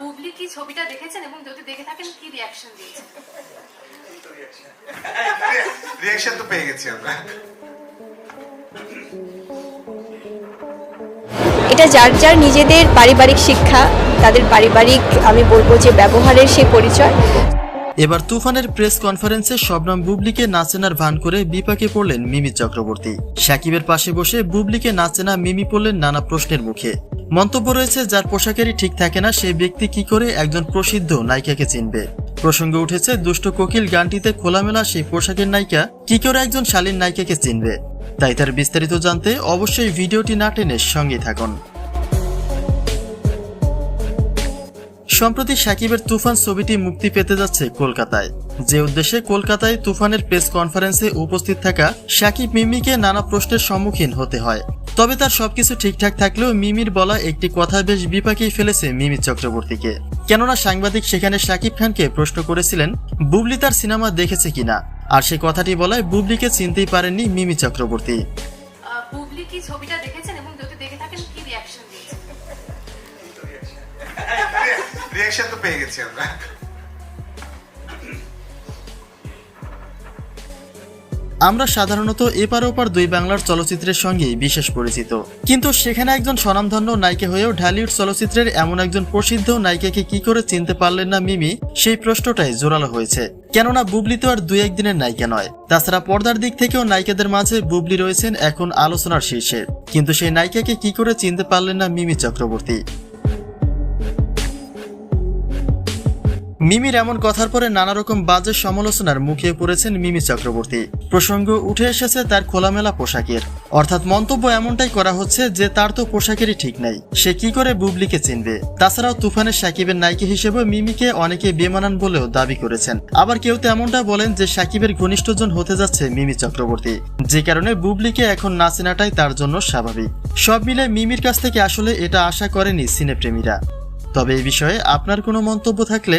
বুবলি কি ছবিটা দেখেছেন এবং যদি দেখে থাকেন কি রিয়াকশন দিয়েছেন? রিয়াকশন তো পেয়ে গেছি আমরা। এটা যার যার নিজেদের পারিবারিক শিক্ষা তাদের পারিবারিক আমি বলব যে ব্যবহারের সেই পরিচয়। এবার তুফানের প্রেস কনফারেন্সে শবনম বুবলিকে নাচেনার ভান করে বিপাকে পড়লেন মিমি চক্রবর্তী। সাকিবের পাশে বসে বুবলিকে নাচেনা মিমি পড়লেন নানা প্রশ্নের মুখে। মন্তব্য রয়েছে, যার পোশাকেরই ঠিক থাকে না, সেই ব্যক্তি কি করে একজন প্রসিদ্ধ নায়িকাকে চিনবে? প্রসঙ্গে উঠেছে, দুষ্ট কোকিল গানটিতে খোলামেলা সেই পোশাকের নায়িকা কি করে একজন শালীন নায়িকাকে চিনবে? তাই তার বিস্তারিত জানতে অবশ্যই ভিডিওটি না টেনে সঙ্গে থাকুন। সম্প্রতি সাকিবের তুফান ছবিটি মুক্তি পেতে যাচ্ছে কলকাতায়। যে উদ্দেশ্যে কলকাতায় তুফানের প্রেস কনফারেন্সে উপস্থিত থাকা সাকিব মিমিকে নানা প্রশ্নের সম্মুখীন হতে হয়। তবে তার সবকিছু ঠিকঠাক থাকলেও মিমির বলা একটি কথা বেশ বিপাকেই ফেলেছে মিমি চক্রবর্তীকে। কেননা সাংবাদিক সেখানে সাকিব খানকে প্রশ্ন করেছিলেন, বুবলি তার সিনেমা দেখেছে কিনা? আর সে কথাটি বলায় বুবলিকে চিনতেই পারেননি মিমি চক্রবর্তী। রিয়াকশন তো পেয়ে গেছি আমরা। আমরা সাধারণত এপার ওপার দুই বাংলার চলচ্চিত্রের সঙ্গেই বিশেষ পরিচিত। কিন্তু সেখানে একজন স্বনামধন্য নায়িকা হয়েও ঢালিউড চলচ্চিত্রের এমন একজন প্রসিদ্ধ নায়িকাকে কি করে চিনতে পারলেন না মিমি, সেই প্রশ্নটাই জোরালো হয়েছে। কেননা বুবলি তো আর দুই একদিনের নায়িকা নয়। তাছাড়া পর্দার দিক থেকেও নায়িকাদের মাঝে বুবলি রয়েছেন এখন আলোচনার শীর্ষে। কিন্তু সেই নায়িকাকে কি করে চিনতে পারলেন না মিমি চক্রবর্তী? মিমির এমন কথার পরে নানা রকম বাজে সমালোচনার মুখে পড়েছেন মিমি চক্রবর্তী। প্রসঙ্গ উঠে এসেছে তার খোলামেলা পোশাকের। অর্থাৎ মন্তব্য এমনটাই করা হচ্ছে যে তার তো পোশাকেরই ঠিক নাই। সে কি করে বুবলিকে চিনবে? তাছাড়াও তুফানের সাকিবের নায়িকা হিসেবে মিমিকে অনেকে বেমানান বলেও দাবি করেছেন। আবার কেউ তো এমনটা বলেন যে সাকিবের ঘনিষ্ঠজন হতে যাচ্ছে মিমি চক্রবর্তী। যে কারণে বুবলিকে এখন না চেনাটাই তার জন্য স্বাভাবিক। সব মিলে মিমির কাছ থেকে আসলে এটা আশা করেনি সিনেপ্রেমীরা। তবে এই বিষয়ে আপনার কোনো মন্তব্য থাকলে